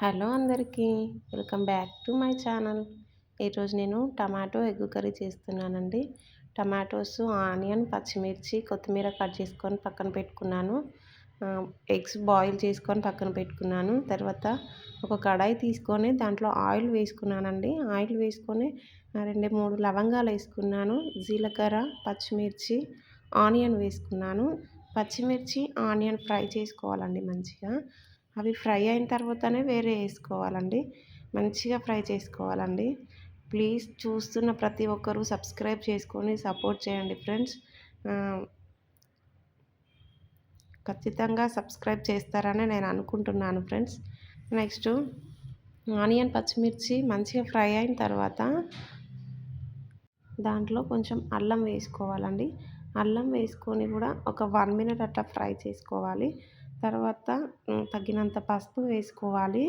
Hello అందరికీ welcome back to my channel. ఈరోజు నేను టమాటో ఎగ్ కర్రీ చేస్తున్నానండి. టమాటోస్ ఆనియన్ పచ్చిమిర్చి కొత్తిమీర కట్ చేసుకొని పక్కన పెట్టుకున్నాను. ఎగ్స్ బాయిల్ చేసుకొని పక్కన పెట్టుకున్నాను. తర్వాత ఒక కడాయి తీసుకొని దాంట్లో ఆయిల్ వేసుకున్నానండి. ఆయిల్ వేసుకొని రెండు మూడు లవంగాలు వేసుకున్నాను. జీలకర్ర పచ్చిమిర్చి ఆనియన్ వేసుకున్నాను. పచ్చిమిర్చి ఆనియన్ ఫ్రై చేసుకోవాలండి మంచిగా. అవి ఫ్రై అయిన తర్వాతనే వేరే వేసుకోవాలండి. మంచిగా ఫ్రై చేసుకోవాలండి. ప్లీజ్ చూస్తున్న ప్రతి ఒక్కరూ సబ్స్క్రైబ్ చేసుకొని సపోర్ట్ చేయండి ఫ్రెండ్స్. ఖచ్చితంగా సబ్స్క్రైబ్ చేస్తారని నేను అనుకుంటున్నాను ఫ్రెండ్స్. నెక్స్ట్ ఆనియన్ పచ్చిమిర్చి మంచిగా ఫ్రై అయిన తర్వాత దాంట్లో కొంచెం అల్లం వేసుకోవాలండి. అల్లం వేసుకొని కూడా ఒక వన్ మినిట్ అట్లా ఫ్రై చేసుకోవాలి. తర్వాత తగినంత పసుపు వేసుకోవాలి.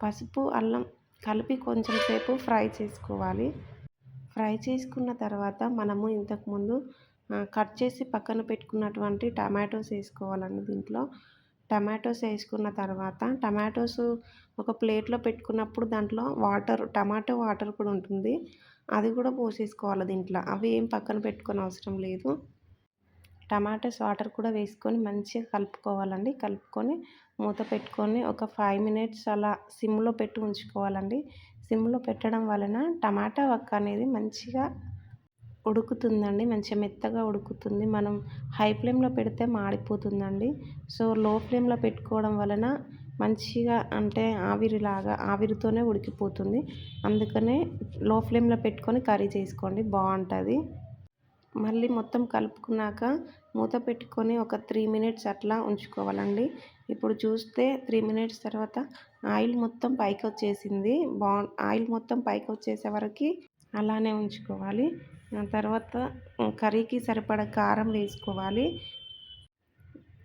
పసుపు అల్లం కలిపి కొంచెం సేపు ఫ్రై చేసుకోవాలి. ఫ్రై చేసుకున్న తర్వాత మనము ఇంతకుముందు కట్ చేసి పక్కన పెట్టుకున్నటువంటి టమాటోస్ వేసుకోవాలండి దీంట్లో. టమాటోస్ వేసుకున్న తర్వాత టమాటోస్ ఒక ప్లేట్లో పెట్టుకున్నప్పుడు దాంట్లో వాటర్ టమాటో వాటర్ కూడా ఉంటుంది. అది కూడా పోసేసుకోవాలి దీంట్లో. అవి ఏం పక్కన పెట్టుకొని అవసరం లేదు. టమాటాస్ వాటర్ కూడా వేసుకొని మంచిగా కలుపుకోవాలండి. కలుపుకొని మూత పెట్టుకొని ఒక ఫైవ్ మినిట్స్ అలా సిమ్లో పెట్టి ఉంచుకోవాలండి. సిమ్లో పెట్టడం వలన టమాటా వక్క అనేది మంచిగా ఉడుకుతుందండి. మంచిగా మెత్తగా ఉడుకుతుంది. మనం హై ఫ్లేమ్లో పెడితే మాడిపోతుందండి. సో లో ఫ్లేమ్లో పెట్టుకోవడం వలన మంచిగా అంటే ఆవిరిలాగా ఆవిరితోనే ఉడికిపోతుంది. అందుకనే లో ఫ్లేమ్లో పెట్టుకొని కర్రీ చేసుకోండి. బాగుంటుంది. మళ్ళీ మొత్తం కలుపుకున్నాక మూత పెట్టుకొని ఒక త్రీ మినిట్స్ అట్లా ఉంచుకోవాలండి. ఇప్పుడు చూస్తే త్రీ మినిట్స్ తర్వాత ఆయిల్ మొత్తం పైకి వచ్చేసింది. బా ఆయిల్ మొత్తం పైకి వచ్చేసే వరకు అలానే ఉంచుకోవాలి. తర్వాత కర్రీకి సరిపడ కారం వేసుకోవాలి.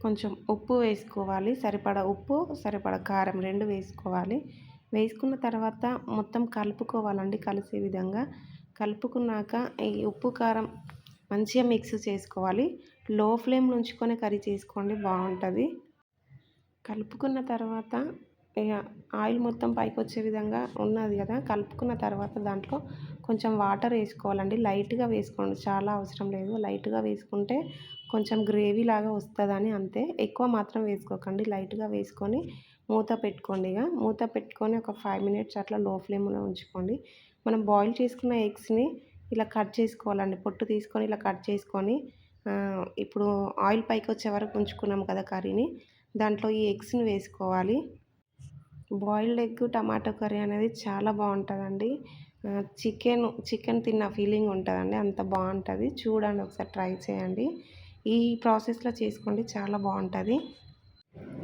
కొంచెం ఉప్పు వేసుకోవాలి. సరిపడ ఉప్పు సరిపడ కారం రెండు వేసుకోవాలి. వేసుకున్న తర్వాత మొత్తం కలుపుకోవాలండి కలిసే విధంగా. కలుపుకున్నాక ఈ ఉప్పు కారం మంచిగా మిక్స్ చేసుకోవాలి. లో ఫ్లేమ్ ఉంచుకొని కర్రీ చేసుకోండి బాగుంటుంది. కలుపుకున్న తర్వాత ఇక ఆయిల్ మొత్తం పైకి వచ్చే విధంగా ఉన్నది కదా కలుపుకున్న తర్వాత దాంట్లో కొంచెం వాటర్ వేసుకోవాలండి. లైట్గా వేసుకోండి చాలా అవసరం లేదు. లైట్గా వేసుకుంటే కొంచెం గ్రేవీ లాగా వస్తుందని అంతే. ఎక్కువ మాత్రం వేసుకోకండి లైట్గా వేసుకొని మూత పెట్టుకోండి ఇక. మూత పెట్టుకొని ఒక ఫైవ్ మినిట్స్ అట్లా లో ఫ్లేమ్లో ఉంచుకోండి. మనం బాయిల్ చేసుకున్న ఎగ్స్ని ఇలా కట్ చేసుకోవాలండి. పొట్టు తీసుకొని ఇలా కట్ చేసుకొని ఇప్పుడు ఆయిల్ పైకి వచ్చే వరకు ఉంచుకున్నాం కదా కర్రీని. దాంట్లో ఈ ఎగ్స్ని వేసుకోవాలి. బాయిల్డ్ ఎగ్ టమాటో కర్రీ అనేది చాలా బాగుంటుందండి. చికెన్ చికెన్ తిన్న ఫీలింగ్ ఉంటుందండి. అంత బాగుంటుంది. చూడండి ఒకసారి ట్రై చేయండి. ఈ ప్రాసెస్లో చేసుకోండి. చాలా బాగుంటుంది.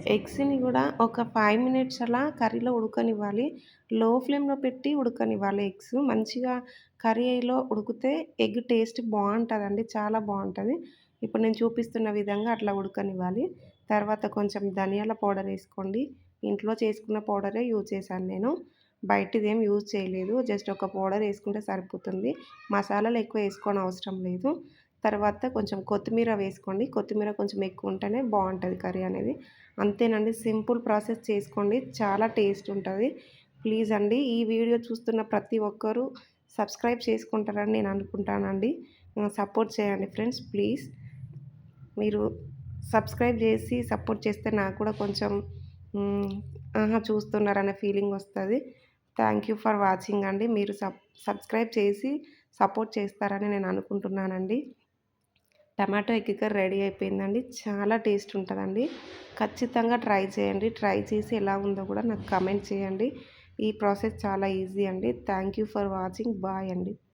ఎగ్స్ని కూడా ఒక ఫైవ్ మినిట్స్ అలా కర్రీలో ఉడకనివ్వాలి. లో ఫ్లేమ్లో పెట్టి ఉడకనివ్వాలి ఎగ్స్. మంచిగా కర్రీలో ఉడికితే ఎగ్ టేస్ట్ బాగుంటుందండి. చాలా బాగుంటుంది. ఇప్పుడు నేను చూపిస్తున్న విధంగా అట్లా ఉడకనివ్వాలి. తర్వాత కొంచెం ధనియాల పౌడర్ వేసుకోండి. ఇంట్లో చేసుకున్న పౌడరే యూజ్ చేశాను నేను. బయటది ఏం యూజ్ చేయలేదు. జస్ట్ ఒక పౌడర్ వేసుకుంటే సరిపోతుంది. మసాలాలు ఎక్కువ వేసుకోని అవసరం లేదు. తర్వాత కొంచెం కొత్తిమీర వేసుకోండి. కొత్తిమీర కొంచెం ఎక్కువ ఉంటేనే బాగుంటుంది కర్రీ అనేది. అంతేనండి. సింపుల్ ప్రాసెస్ చేసుకోండి. చాలా టేస్ట్ ఉంటుంది. ప్లీజ్ అండి ఈ వీడియో చూస్తున్న ప్రతి ఒక్కరూ సబ్స్క్రైబ్ చేసుకుంటారని నేను అనుకుంటానండి. సపోర్ట్ చేయండి ఫ్రెండ్స్ ప్లీజ్. మీరు సబ్స్క్రైబ్ చేసి సపోర్ట్ చేస్తే నాకు కూడా కొంచెం ఆహా చూస్తున్నారనే ఫీలింగ్ వస్తుంది. థ్యాంక్ యూ ఫర్ వాచింగ్ అండి. మీరు సబ్ సబ్స్క్రైబ్ చేసి సపోర్ట్ చేస్తారని నేను అనుకుంటున్నానండి. టమాటో ఎగ్ కర్రీ రెడీ అయిపోయిందండి. చాలా టేస్ట్ ఉంటుందండి. ఖచ్చితంగా ట్రై చేయండి. ట్రై చేసి ఎలా ఉందో కూడా నాకు కమెంట్ చేయండి. ఈ ప్రాసెస్ చాలా ఈజీ అండి. Thank you for watching. Bye అండి.